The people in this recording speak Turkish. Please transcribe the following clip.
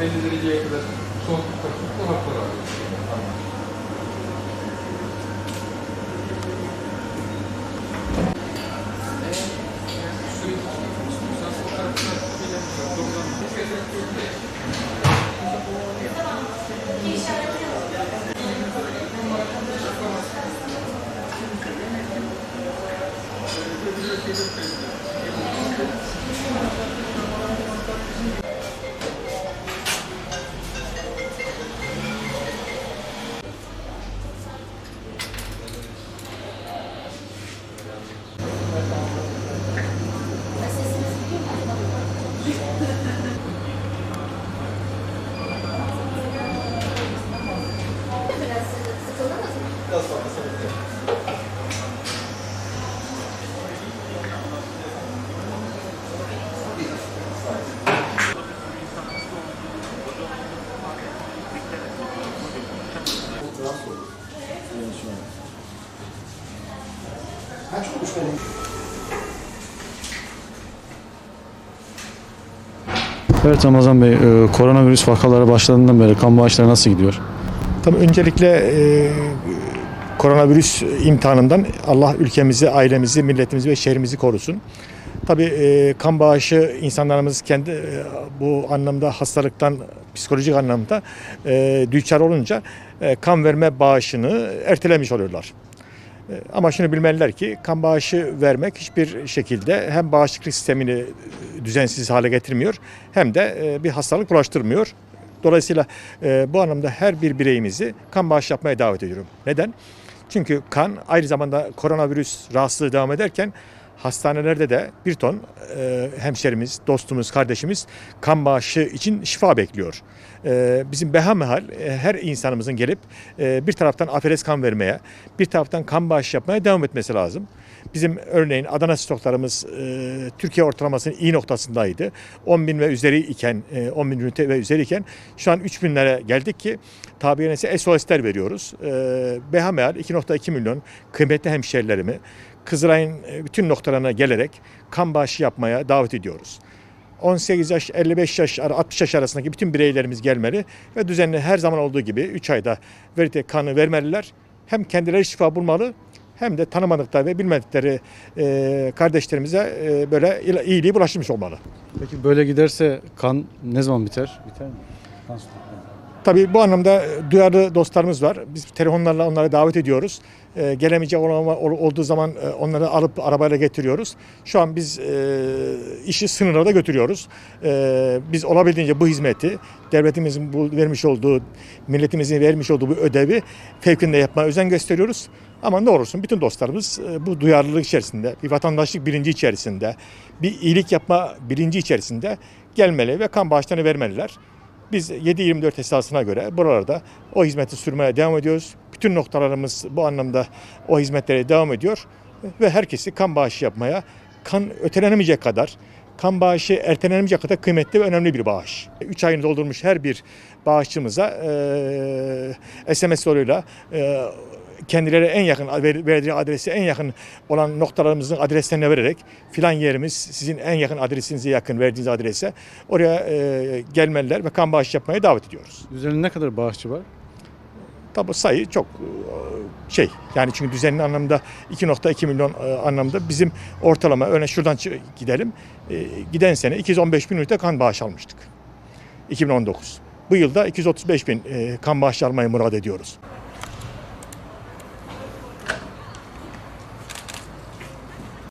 belli dereceye kadar soğukluk takıp dolaplara alıyoruz. Biraz sıkıldınız mı? Kaç olmuş benim? Evet Ramazan Bey, e, koronavirüs vakaları başladığından beri kan bağışları nasıl gidiyor? Tabii öncelikle e, koronavirüs imtihanından Allah ülkemizi, ailemizi, milletimizi ve şehrimizi korusun. Tabii e, kan bağışı insanlarımız kendi e, bu anlamda hastalıktan psikolojik anlamda e, düçar olunca e, kan verme bağışını ertelemiş oluyorlar. E, Ama şunu bilmeliler ki kan bağışı vermek hiçbir şekilde hem bağışıklık sistemini düzensiz hale getirmiyor hem de e, bir hastalık bulaştırmıyor. Dolayısıyla e, bu anlamda her bir bireyimizi kan bağışı yapmaya davet ediyorum. Neden? Çünkü kan aynı zamanda koronavirüs rahatsızlığı devam ederken hastanelerde de bir ton e, hemşerimiz, dostumuz, kardeşimiz kan bağışı için şifa bekliyor. E, bizim behamehal e, her insanımızın gelip e, bir taraftan aferes kan vermeye, bir taraftan kan bağışı yapmaya devam etmesi lazım. Bizim örneğin Adana stoklarımız e, Türkiye ortalamasının iyi noktasındaydı. 10 bin ve üzeri iken, e, 10 bin ünite ve üzeri iken şu an 3 binlere geldik ki tabiri caizse SOS'ler veriyoruz. E, behamehal 2.2 milyon kıymetli hemşerilerimi Kızılay'ın e, bütün noktalarına gelerek kan bağışı yapmaya davet ediyoruz. 18 yaş, 55 yaş, 60 yaş arasındaki bütün bireylerimiz gelmeli ve düzenli her zaman olduğu gibi 3 ayda verite kanı vermeliler. Hem kendileri şifa bulmalı hem de tanımadıkları ve bilmedikleri e, kardeşlerimize e, böyle il- iyiliği bulaştırmış olmalı. Peki böyle giderse kan ne zaman biter? Biter mi? Kan. Tabii bu anlamda duyarlı dostlarımız var. Biz telefonlarla onları davet ediyoruz. Ee, gelemeyecek olan ol- olduğu zaman e, onları alıp arabayla getiriyoruz. Şu an biz e, işi sınırlarda götürüyoruz. E, biz olabildiğince bu hizmeti devletimizin vermiş olduğu, milletimizin vermiş olduğu bu ödevi fevkinde yapmaya özen gösteriyoruz. Ama ne olursun bütün dostlarımız e, bu duyarlılık içerisinde, bir vatandaşlık bilinci içerisinde, bir iyilik yapma bilinci içerisinde gelmeli ve kan bağışlarını vermeliler. Biz 7-24 esasına göre buralarda o hizmeti sürmeye devam ediyoruz. Bütün noktalarımız bu anlamda o hizmetlere devam ediyor. Ve herkesi kan bağışı yapmaya, kan ötelenemeyecek kadar, kan bağışı ertelenemeyecek kadar kıymetli ve önemli bir bağış. 3 ayını doldurmuş her bir bağışçımıza eee SMS yoluyla eee kendileri en yakın ver- verdiği adresi en yakın olan noktalarımızın adreslerini vererek filan yerimiz sizin en yakın adresinize yakın verdiğiniz adrese oraya e, gelmeliler ve kan bağışı yapmaya davet ediyoruz. Düzenli ne kadar bağışçı var? Tabi sayı çok e, şey yani çünkü düzenli anlamda 2.2 milyon e, anlamda bizim ortalama örneğin şuradan gidelim E, giden sene 215 bin ünite kan bağış almıştık 2019. Bu yılda 235 bin kan bağışı almayı murad ediyoruz.